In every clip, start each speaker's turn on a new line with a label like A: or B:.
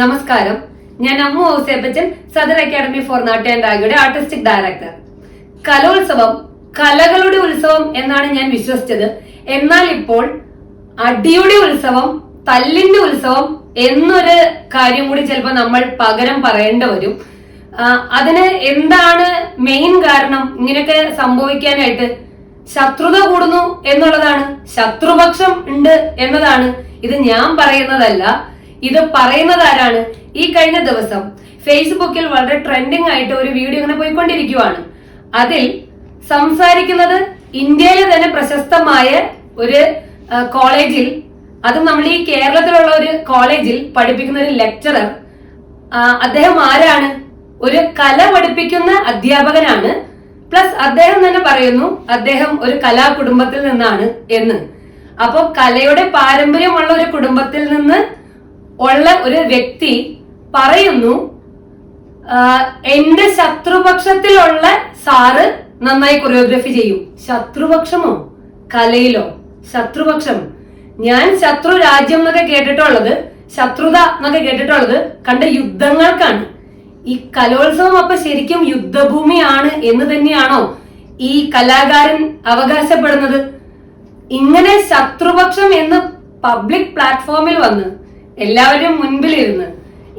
A: നമസ്കാരം. ഞാൻ അമ്മു ഔസേപ്പച്ചൻ സദർ academy for നാട്ട് ആൻഡ് രാഗയുടെ ആർട്ടിസ്റ്റിക് ഡയറക്ടർ കലോത്സവം കലകളുടെ ഉത്സവം എന്നാണ് ഞാൻ വിശ്വസിച്ചത്. എന്നാൽ ഇപ്പോൾ അടിയുടെ ഉത്സവം തല്ലിന്റെ ഉത്സവം എന്നൊരു കാര്യം കൂടി ചിലപ്പോൾ നമ്മൾ പകരം പറയേണ്ടി വരും. അതിന് എന്താണ് മെയിൻ കാരണം? ഇങ്ങനെയൊക്കെ സംഭവിക്കാനായിട്ട് ശത്രുത കൂടുന്നു എന്നുള്ളതാണ്. ശത്രുപക്ഷം ഉണ്ട് എന്നതാണ്. ഇത് ഞാൻ പറയുന്നതല്ല. ഇത് പറയുന്നത് ആരാണ്? ഈ കഴിഞ്ഞ ദിവസം ഫേസ്ബുക്കിൽ വളരെ ട്രെൻഡിങ് ആയിട്ട് ഒരു വീഡിയോ ഇങ്ങനെ പോയിക്കൊണ്ടിരിക്കുവാണ്. അതിൽ സംസാരിക്കുന്നത് ഇന്ത്യയിലെ തന്നെ പ്രശസ്തമായ ഒരു കോളേജിൽ അത് നമ്മൾ ഈ കേരളത്തിലുള്ള ഒരു കോളേജിൽ പഠിപ്പിക്കുന്ന ഒരു ലെക്ചറർ അദ്ദേഹം ആരാണ്? ഒരു കല പഠിപ്പിക്കുന്ന അധ്യാപകനാണ്. പ്ലസ് അദ്ദേഹം തന്നെ പറയുന്നു അദ്ദേഹം ഒരു കലാ കുടുംബത്തിൽ നിന്നാണ് എന്ന്. അപ്പോൾ കലയുടെ പാരമ്പര്യമുള്ള ഒരു കുടുംബത്തിൽ നിന്ന് ഉള്ള ഒരു വ്യക്തി പറയുന്നു എന്റെ ശത്രുപക്ഷത്തിലുള്ള സാറ് നന്നായി കൊറിയോഗ്രഫി ചെയ്യും. ശത്രുപക്ഷമോ? കലയിലോ? ശത്രുപക്ഷം. ഞാൻ ശത്രു രാജ്യം എന്നൊക്കെ കേട്ടിട്ടുള്ളത് ശത്രുത എന്നൊക്കെ കേട്ടിട്ടുള്ളത് കണ്ട യുദ്ധങ്ങൾക്കാണ്. ഈ കലോത്സവം അപ്പൊ ശരിക്കും യുദ്ധഭൂമിയാണ് എന്ന് തന്നെയാണോ ഈ കലാകാരൻ അവകാശപ്പെടുന്നത്? ഇങ്ങനെ ശത്രുപക്ഷം എന്ന് പബ്ലിക് പ്ലാറ്റ്ഫോമിൽ വന്ന് എല്ലാവരും മുൻപിലിരുന്ന്.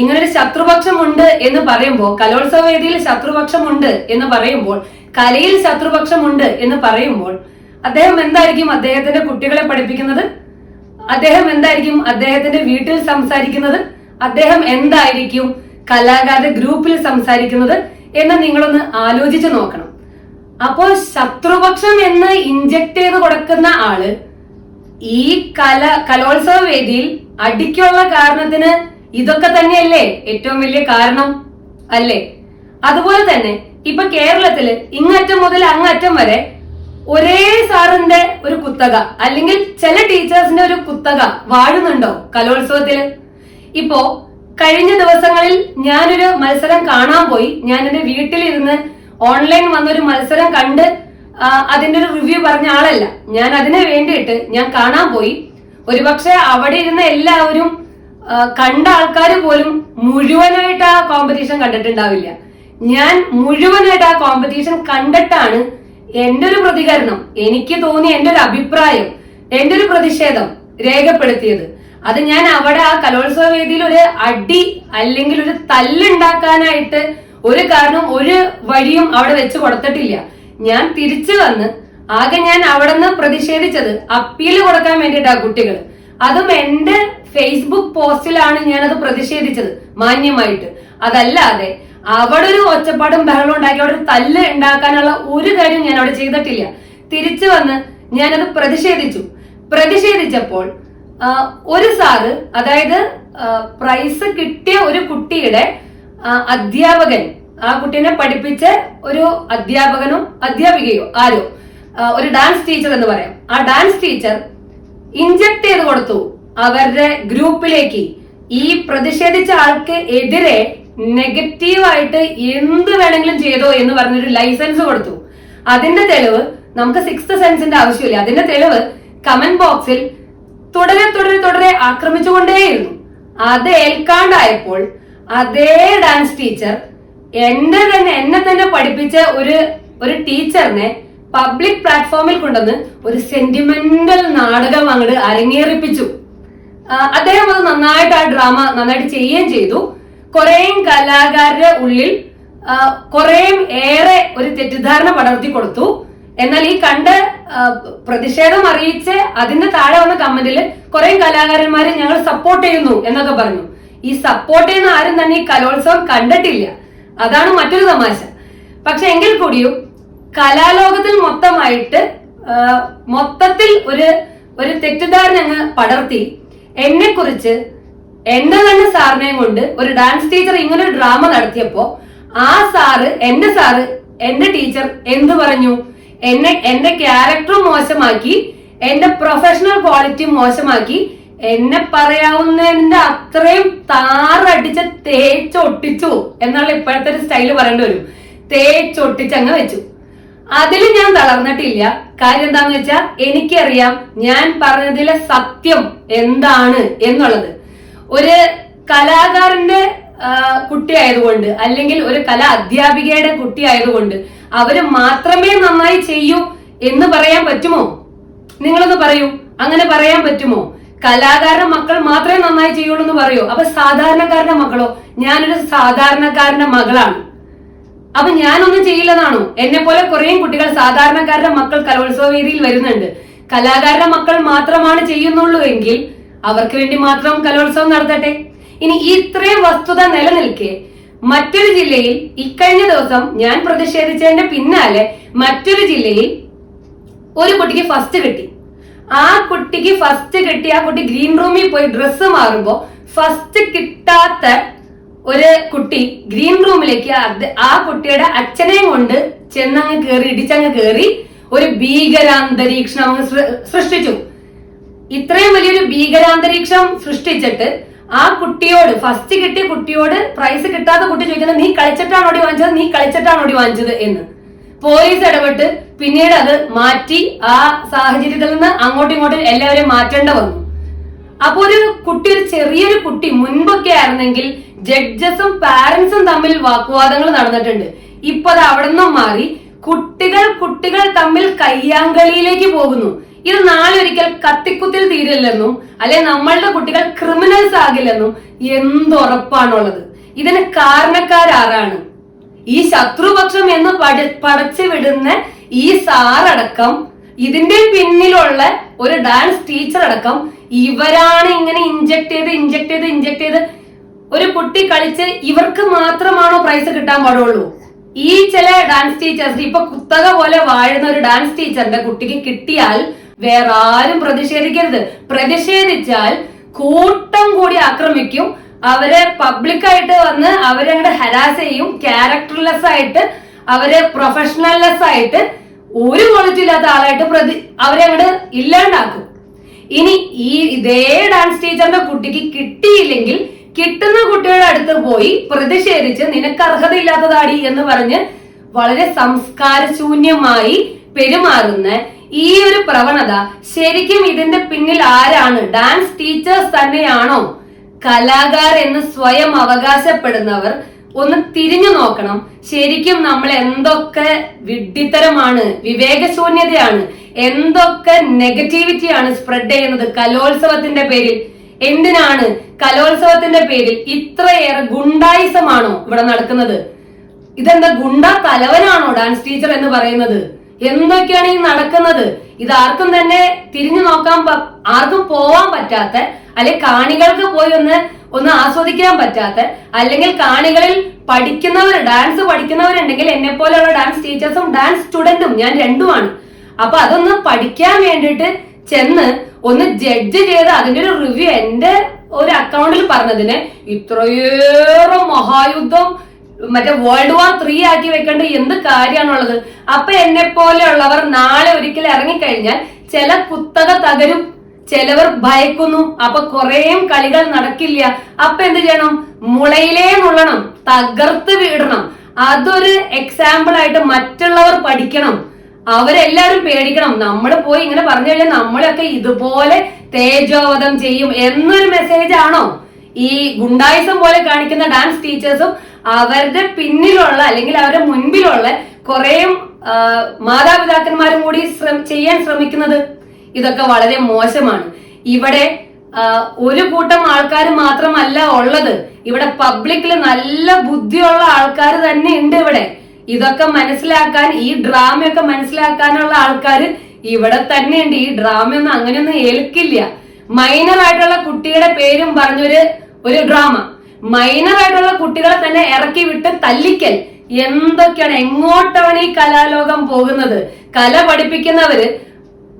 A: ഇങ്ങനൊരു ശത്രുപക്ഷമുണ്ട് എന്ന് പറയുമ്പോൾ കലോത്സവ വേദിയിൽ ശത്രുപക്ഷമുണ്ട് എന്ന് പറയുമ്പോൾ കലയിൽ ശത്രുപക്ഷമുണ്ട് എന്ന് പറയുമ്പോൾ അദ്ദേഹം എന്തായിരിക്കും അദ്ദേഹത്തിന്റെ കുട്ടികളെ പഠിപ്പിക്കുന്നത്? അദ്ദേഹം എന്തായിരിക്കും അദ്ദേഹത്തിന്റെ വീട്ടിൽ സംസാരിക്കുന്നത്? അദ്ദേഹം എന്തായിരിക്കും കലാകാര ഗ്രൂപ്പിൽ സംസാരിക്കുന്നത് എന്ന് നിങ്ങളൊന്ന് ആലോചിച്ച് നോക്കണം. അപ്പോൾ ശത്രുപക്ഷം എന്ന് ഇഞ്ചക്ട് ചെയ്ത് കൊടുക്കുന്ന ആൾ ഈ കല കലോത്സവ വേദിയിൽ അടിക്കുള്ള കാരണത്തിന് ഇതൊക്കെ തന്നെയല്ലേ ഏറ്റവും വലിയ കാരണം? അല്ലേ? അതുപോലെ തന്നെ ഇപ്പൊ കേരളത്തിൽ ഇങ്ങറ്റം മുതൽ അങ്ങറ്റം വരെ ഒരേ സാറിന്റെ ഒരു കുത്തക അല്ലെങ്കിൽ ചില ടീച്ചേഴ്സിന്റെ ഒരു കുത്തക വാഴുന്നുണ്ടോ കലോത്സവത്തിൽ? ഇപ്പോ കഴിഞ്ഞ ദിവസങ്ങളിൽ ഞാനൊരു മത്സരം കാണാൻ പോയി. ഞാൻ എന്റെ വീട്ടിലിരുന്ന് ഓൺലൈൻ വന്നൊരു മത്സരം കണ്ട് അതിന്റെ ഒരു റിവ്യൂ പറഞ്ഞ ആളല്ല. ഞാൻ അതിന് വേണ്ടിയിട്ട് ഞാൻ കാണാൻ പോയി. ഒരുപക്ഷെ അവിടെ ഇരുന്ന എല്ലാവരും കണ്ട ആൾക്കാർ പോലും മുഴുവനായിട്ട് ആ കോമ്പറ്റീഷൻ കണ്ടിട്ടുണ്ടാവില്ല. ഞാൻ മുഴുവനായിട്ട് ആ കോമ്പറ്റീഷൻ കണ്ടിട്ടാണ് എന്റെ ഒരു പ്രതികരണം എനിക്ക് തോന്നി എന്റെ ഒരു അഭിപ്രായം എന്റെ ഒരു പ്രതിഷേധം രേഖപ്പെടുത്തിയത്. അത് ഞാൻ അവിടെ ആ കലോത്സവ വേദിയിൽ ഒരു അടി അല്ലെങ്കിൽ ഒരു തല്ലുണ്ടാക്കാനായിട്ട് ഒരു കാരണം ഒരു വഴിയും അവിടെ വെച്ച് കൊടുത്തിട്ടില്ല. ഞാൻ തിരിച്ചു വന്ന് ആകെ ഞാൻ അവിടെ നിന്ന് പ്രതിഷേധിച്ചത് അപ്പീൽ കൊടുക്കാൻ വേണ്ടിയിട്ടാ കുട്ടികൾ അതും എന്റെ ഫേസ്ബുക്ക് പോസ്റ്റിലാണ് ഞാനത് പ്രതിഷേധിച്ചത് മാന്യമായിട്ട്. അതല്ലാതെ അവിടെ ഒരു ഒച്ചപ്പാടും ബഹളം ഉണ്ടാക്കി അവിടെ ഒരു തല്ല് ഉണ്ടാക്കാനുള്ള ഒരു കാര്യം ഞാൻ അവിടെ ചെയ്തിട്ടില്ല. തിരിച്ചു വന്ന് ഞാനത് പ്രതിഷേധിച്ചു. പ്രതിഷേധിച്ചപ്പോൾ ഒരു സാറ് അതായത് പ്രൈസ് കിട്ടിയ ഒരു കുട്ടിയുടെ അധ്യാപകൻ ആ കുട്ടീനെ പഠിപ്പിച്ച ഒരു അധ്യാപകനോ അധ്യാപികയോ ആരോ? ഒരു ഡാൻസ് ടീച്ചർ എന്ന് പറയാം. ആ ഡാൻസ് ടീച്ചർ ഇഞ്ചക്ട് ചെയ്ത് കൊടുത്തു. അവരുടെ ഗ്രൂപ്പിലേക്ക് ഈ പ്രതിഷേധിച്ച ആൾക്ക് എതിരെ നെഗറ്റീവായിട്ട് എന്ത് വേണമെങ്കിലും ചെയ്തോ എന്ന് പറഞ്ഞൊരു ലൈസൻസ് കൊടുത്തു. അതിന്റെ തെളിവ് നമുക്ക് സിക്സ് സെൻസിന്റെ ആവശ്യമില്ല. അതിന്റെ തെളിവ് കമന്റ് ബോക്സിൽ തുടരെ തുടരെ തുടരെ ആക്രമിച്ചുകൊണ്ടേയിരുന്നു. അത് ഏൽക്കാണ്ടായപ്പോൾ അതേ ഡാൻസ് ടീച്ചർ എന്റെ തന്നെ എന്നെ തന്നെ പഠിപ്പിച്ച ഒരു ഒരു ടീച്ചറിനെ പബ്ലിക് പ്ലാറ്റ്ഫോമിൽ കൊണ്ടുവന്ന് ഒരു സെന്റിമെന്റൽ നാടകം അങ്ങോട്ട് അരങ്ങേറിപ്പിച്ചു. അദ്ദേഹം അത് നന്നായിട്ട് ആ ഡ്രാമ നന്നായിട്ട് ചെയ്യുകയും ചെയ്തു. കുറേയും കലാകാരുടെ ഉള്ളിൽ കുറേയും ഏറെ ഒരു തെറ്റിദ്ധാരണ പടർത്തി കൊടുത്തു. എന്നാൽ ഈ കണ്ട പ്രതിഷേധം അറിയിച്ച് അതിന്റെ താഴെ വന്ന കമന്റിൽ കുറെ കലാകാരന്മാരെ ഞങ്ങൾ സപ്പോർട്ട് ചെയ്യുന്നു എന്നൊക്കെ പറഞ്ഞു. ഈ സപ്പോർട്ട് ചെയ്യുന്ന ആരും തന്നെ ഈ കലോത്സവം കണ്ടിട്ടില്ല. അതാണ് മറ്റൊരു തമാശ. പക്ഷെ എങ്കിൽ കൂടിയും കലാലോകത്തിൽ മൊത്തമായിട്ട് മൊത്തത്തിൽ ഒരു ഒരു തെറ്റിദ്ധാരണ അങ്ങ് പടർത്തി എന്നെ കുറിച്ച് എന്റെ തന്നെ സാറിനെയും കൊണ്ട് ഒരു ഡാൻസ് ടീച്ചർ ഇങ്ങനൊരു ഡ്രാമ നടത്തിയപ്പോ ആ സാറ് എന്റെ സാറ് എന്റെ ടീച്ചർ എന്തു പറഞ്ഞു? എന്നെ എന്റെ ക്യാരക്ടർ മോശമാക്കി എന്റെ പ്രൊഫഷണൽ ക്വാളിറ്റി മോശമാക്കി എന്നെ പറയാവുന്നതിന്റെ അത്രയും താറടിച്ച് തേച്ചൊട്ടിച്ചു എന്നുള്ള ഇപ്പോഴത്തെ ഒരു സ്റ്റൈൽ പറയേണ്ടി വരും. തേച്ചൊട്ടിച്ചങ്ങ് വെച്ചു. അതിൽ ഞാൻ തളർന്നിട്ടില്ല. കാര്യം എന്താന്ന് വെച്ചാൽ എനിക്കറിയാം ഞാൻ പറഞ്ഞതിലെ സത്യം എന്താണ് എന്നുള്ളത്. ഒരു കലാകാരന്റെ കുട്ടി കുട്ടിയായതുകൊണ്ട് അല്ലെങ്കിൽ ഒരു കലാ അധ്യാപികയുടെ കുട്ടിയായതുകൊണ്ട് അവർ മാത്രമേ നന്നായി ചെയ്യൂ എന്ന് പറയാൻ പറ്റുമോ? നിങ്ങളൊന്ന് പറയൂ. അങ്ങനെ പറയാൻ പറ്റുമോ? കലാകാരന്റെ മക്കൾ മാത്രമേ നന്നായി ചെയ്യുള്ളൂ എന്ന് പറയൂ. അപ്പൊ സാധാരണക്കാരന്റെ മക്കളോ? ഞാനൊരു സാധാരണക്കാരന്റെ മകളാണ്. അപ്പൊ ഞാനൊന്നും ചെയ്യില്ലെന്നാണോ? എന്നെ പോലെ കുറേ കുട്ടികൾ സാധാരണക്കാരുടെ മക്കൾ കലോത്സവ വേദിയിൽ വരുന്നുണ്ട്. കലാകാരന്റെ മക്കൾ മാത്രമാണ് ചെയ്യുന്നുള്ളൂ എങ്കിൽ അവർക്ക് വേണ്ടി മാത്രം കലോത്സവം നടത്തട്ടെ? ഇനി ഇത്രയും വസ്തുത നിലനിൽക്കെ മറ്റൊരു ജില്ലയിൽ ഇക്കഴിഞ്ഞ ദിവസം ഞാൻ പ്രതിഷേധിച്ചതിന്റെ പിന്നാലെ മറ്റൊരു ജില്ലയിൽ ഒരു കുട്ടിക്ക് ഫസ്റ്റ് കിട്ടി. ആ കുട്ടിക്ക് ഫസ്റ്റ് കിട്ടിയ ആ കുട്ടി ഗ്രീൻ റൂമിൽ പോയി ഡ്രസ്സ് മാറുമ്പോ ഫസ്റ്റ് കിട്ടാത്ത ഒരു കുട്ടി ഗ്രീൻ റൂമിലേക്ക് ആ കുട്ടിയുടെ അച്ഛനെയും കൊണ്ട് ചെന്നങ്ങ് കേറി ഇടിച്ചങ്ങ് കേറി ഒരു ഭീകരാന്തരീക്ഷം അങ്ങ് സൃഷ്ടിച്ചു. ഇത്രയും വലിയൊരു ഭീകരാന്തരീക്ഷം സൃഷ്ടിച്ചിട്ട് ആ കുട്ടിയോട് ഫസ്റ്റ് കിട്ടിയ കുട്ടിയോട് പ്രൈസ് കിട്ടാത്ത കുട്ടി ചോദിക്കുന്നത് നീ കളിച്ചിട്ടാണോടി വാങ്ങിച്ചത്? നീ കളിച്ചിട്ടാണോടി വാങ്ങിച്ചത്? എന്ന്. പോലീസ് ഇടപെട്ട് പിന്നീട് അത് മാറ്റി ആ സാഹചര്യത്തിൽ നിന്ന് അങ്ങോട്ടും ഇങ്ങോട്ടും എല്ലാവരും മാറ്റേണ്ട വന്നു. അപ്പൊ ഒരു കുട്ടി ഒരു ചെറിയൊരു കുട്ടി മുൻപൊക്കെ ആയിരുന്നെങ്കിൽ ജഡ്ജസും പാരന്റ്സും തമ്മിൽ വാക്കുവാദങ്ങൾ നടന്നിട്ടുണ്ട്. ഇപ്പൊ അത് അവിടെ നിന്നും മാറി കുട്ടികൾ കുട്ടികൾ തമ്മിൽ കയ്യാങ്കളിയിലേക്ക് പോകുന്നു. ഇത് നാളൊരിക്കൽ കത്തിക്കുത്തിൽ തീരില്ലെന്നും അല്ലെ നമ്മളുടെ കുട്ടികൾ ക്രിമിനൽസ് ആകില്ലെന്നും എന്തുറപ്പാണുള്ളത്. ഇതിന് കാരണക്കാരാരാണ്? ഈ ശത്രുപക്ഷം എന്ന് പടച്ചു വിടുന്ന ഈ സാറടക്കം ഇതിന്റെ പിന്നിലുള്ള ഒരു ഡാൻസ് ടീച്ചർ അടക്കം ഇവരാണ് ഇങ്ങനെ ഇഞ്ചക്ട് ചെയ്ത് ഇഞ്ചക്ട് ചെയ്ത് ഇഞ്ചക്ട് ചെയ്ത് ഒരു കുട്ടി കളിച്ച് ഇവർക്ക് മാത്രമാണോ പ്രൈസ് കിട്ടാൻ പാടുള്ളൂ? ഈ ചില ഡാൻസ് ടീച്ചേഴ്സ് ഇപ്പൊ കുത്തക പോലെ വാഴുന്ന ഒരു ഡാൻസ് ടീച്ചറിന്റെ കുട്ടിക്ക് കിട്ടിയാൽ വേറെ ആരും പ്രതിഷേധിക്കരുത്. പ്രതിഷേധിച്ചാൽ കൂട്ടം കൂടി ആക്രമിക്കും. അവരെ പബ്ലിക്കായിട്ട് വന്ന് അവരെ അങ്ങോട്ട് ഹരാസ് ചെയ്യും. ക്യാരക്ടർലെസ് ആയിട്ട് അവരെ പ്രൊഫഷണൽലെസ് ആയിട്ട് ഒരു ക്വാളിറ്റി ഇല്ലാത്ത ആളായിട്ട് പ്രതി അവരെ അങ്ങോട്ട് ഇല്ലാണ്ടാക്കും. ഇനി ഈ ഇതേ ഡാൻസ് ടീച്ചറിന്റെ കുട്ടിക്ക് കിട്ടിയില്ലെങ്കിൽ കിട്ടുന്ന കുട്ടിയുടെ അടുത്ത് പോയി പ്രതിഷേധിച്ച് നിനക്ക് അർഹതയില്ലാത്തതാടി എന്ന് പറഞ്ഞ് വളരെ സംസ്കാരശൂന്യമായി പെരുമാറുന്ന ഈ ഒരു പ്രവണത ശരിക്കും ഇതിന്റെ പിന്നിൽ ആരാണ്? ഡാൻസ് ടീച്ചേഴ്സ് തന്നെയാണോ? കലാകാർ എന്ന് സ്വയം അവകാശപ്പെടുന്നവർ ഒന്ന് തിരിഞ്ഞു നോക്കണം. ശരിക്കും നമ്മൾ എന്തൊക്കെ വിഡ്ഢിത്തരമാണ് വിവേകശൂന്യതയാണ് എന്തൊക്കെ നെഗറ്റിവിറ്റിയാണ് സ്പ്രെഡ് ചെയ്യുന്നത് കലോത്സവത്തിന്റെ പേരിൽ. എന്തിനാണ് കലോത്സവത്തിന്റെ പേരിൽ ഇത്രയേറെ ഗുണ്ടായിസമാണോ ഇവിടെ നടക്കുന്നത്? ഇതെന്താ ഗുണ്ട തലവനാണോ ഡാൻസ് ടീച്ചർ എന്ന് പറയുന്നത്? എന്തൊക്കെയാണ് ഈ നടക്കുന്നത്? ഇത് ആർക്കും തന്നെ തിരിഞ്ഞു നോക്കാൻ ആർക്കും പോവാൻ പറ്റാത്ത അല്ലെ കാണികൾക്ക് പോയി ഒന്ന് ഒന്ന് ആസ്വദിക്കാൻ പറ്റാത്ത അല്ലെങ്കിൽ കാണികളിൽ പഠിക്കുന്നവർ ഡാൻസ് പഠിക്കുന്നവരുണ്ടെങ്കിൽ എന്നെ പോലെയുള്ള ഡാൻസ് ടീച്ചേഴ്സും ഡാൻസ് സ്റ്റുഡന്റും ഞാൻ രണ്ടുമാണ്. അപ്പൊ അതൊന്ന് പഠിക്കാൻ വേണ്ടിയിട്ട് ചെന്ന് ഒന്ന് ജഡ്ജ് ചെയ്ത് അതിന്റെ ഒരു റിവ്യൂ എന്റെ ഒരു അക്കൗണ്ടിൽ പറഞ്ഞതിന് ഇത്രയേറെ മഹായുദ്ധം മറ്റേ വേൾഡ് വാർ ത്രീ ആക്കി വെക്കേണ്ട എന്ത് കാര്യമാണുള്ളത്? അപ്പൊ എന്നെ പോലെയുള്ളവർ നാളെ ഒരിക്കൽ ഇറങ്ങിക്കഴിഞ്ഞാൽ ചില കുത്തക തകരും ചിലവർ ഭയക്കുന്നു. അപ്പൊ കുറേയും കളികൾ നടക്കില്ല. അപ്പൊ എന്ത് ചെയ്യണം? മുളയിലേ മുള്ളണം തകർത്ത് വീടണം. അതൊരു എക്സാമ്പിൾ ആയിട്ട് മറ്റുള്ളവർ പഠിക്കണം. അവരെല്ലാവരും പേടിക്കണം. നമ്മൾ പോയി ഇങ്ങനെ പറഞ്ഞു കഴിഞ്ഞാൽ നമ്മളൊക്കെ ഇതുപോലെ തേജോവധം ചെയ്യും എന്നൊരു മെസ്സേജ് ആണോ? ഈ ഗുണ്ടായിസം പോലെ കാണിക്കുന്ന ഡാൻസ് ടീച്ചേഴ്സും അവരുടെ പിന്നിലുള്ള അല്ലെങ്കിൽ അവരുടെ മുൻപിലുള്ള കുറേയും മാതാപിതാക്കന്മാരും കൂടി ചെയ്യാൻ ശ്രമിക്കുന്നത്. ഇതൊക്കെ വളരെ മോശമാണ്. ഇവിടെ ഒരു കൂട്ടം ആൾക്കാർ മാത്രമല്ല ഉള്ളത്. ഇവിടെ പബ്ലിക്കിൽ നല്ല ബുദ്ധിയുള്ള ആൾക്കാർ തന്നെ ഉണ്ട് ഇവിടെ. ഇതൊക്കെ മനസ്സിലാക്കാൻ ഈ ഡ്രാമയൊക്കെ മനസ്സിലാക്കാനുള്ള ആൾക്കാർ ഇവിടെ തന്നെ ഉണ്ട്. ഈ ഡ്രാമയൊന്നും അങ്ങനെയൊന്നും ഏൽക്കില്ല. മൈനർ ആയിട്ടുള്ള കുട്ടിയുടെ പേരും പറഞ്ഞൊരു ഒരു ഡ്രാമ. മൈനർ ആയിട്ടുള്ള കുട്ടികളെ തന്നെ ഇറക്കി വിട്ട് തല്ലിക്കൽ. എന്തൊക്കെയാണ് എങ്ങോട്ടാണ് ഈ കലാലോകം പോകുന്നത്? കല പഠിപ്പിക്കുന്നവര്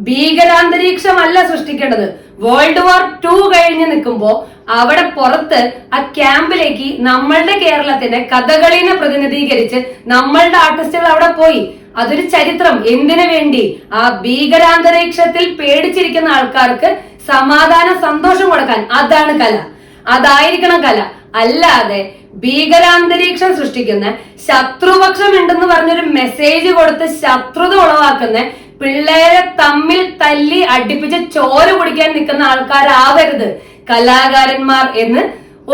A: ഭീകരാന്തരീക്ഷമല്ല സൃഷ്ടിക്കേണ്ടത്. വേൾഡ് വാർ ടു കഴിഞ്ഞ് നിൽക്കുമ്പോൾ അവിടെ പുറത്ത് ആ ക്യാമ്പിലേക്ക് നമ്മളുടെ കേരളത്തിന്റെ കഥകളിനെ പ്രതിനിധീകരിച്ച് നമ്മളുടെ ആർട്ടിസ്റ്റുകൾ അവിടെ പോയി. അതൊരു ചരിത്രം. എന്തിനു വേണ്ടി? ആ ഭീകരാന്തരീക്ഷത്തിൽ പേടിച്ചിരിക്കുന്ന ആൾക്കാർക്ക് സമാധാന സന്തോഷം കൊടുക്കാൻ. അതാണ് കല. അതായിരിക്കണം കല. അല്ലാതെ ഭീകരാന്തരീക്ഷം സൃഷ്ടിക്കുന്ന ശത്രുപക്ഷം ഉണ്ടെന്ന് പറഞ്ഞൊരു മെസ്സേജ് കൊടുത്ത് ശത്രുത ഉളവാക്കുന്ന പിള്ളേരെ തമ്മിൽ തല്ലി അടുപ്പിച്ച് ചോര കുടിക്കാൻ നിൽക്കുന്ന ആൾക്കാരാവരുത് കലാകാരന്മാർ എന്ന്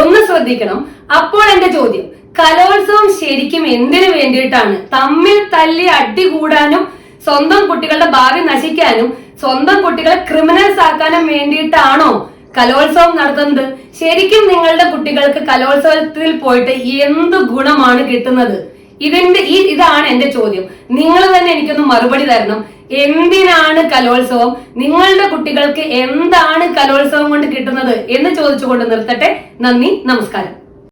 A: ഒന്ന് ശ്രദ്ധിക്കണം. അപ്പോൾ എന്റെ ചോദ്യം കലോത്സവം ശരിക്കും എന്തിനു വേണ്ടിയിട്ടാണ്? തമ്മിൽ തല്ലി അടി കൂടാനും സ്വന്തം കുട്ടികളുടെ ഭാവി നശിക്കാനും സ്വന്തം കുട്ടികളെ ക്രിമിനൽസ് ആക്കാനും വേണ്ടിയിട്ടാണോ? കലോത്സവം നടത്തുന്നത്? ശരിക്കും നിങ്ങളുടെ കുട്ടികൾക്ക് കലോത്സവത്തിൽ പോയിട്ട് എന്ത് ഗുണമാണ് കിട്ടുന്നത്? ഇതിന്റെ ഈ ഇതാണ് എന്റെ ചോദ്യം. നിങ്ങൾ തന്നെ എനിക്കൊന്ന് മറുപടി തരണം. എന്തിനാണ് കലോത്സവം? നിങ്ങളുടെ കുട്ടികൾക്ക് എന്താണ് കലോത്സവം കൊണ്ട് കിട്ടുന്നത് എന്ന് ചോദിച്ചുകൊണ്ട് നിർത്തട്ടെ. നന്ദി നമസ്കാരം.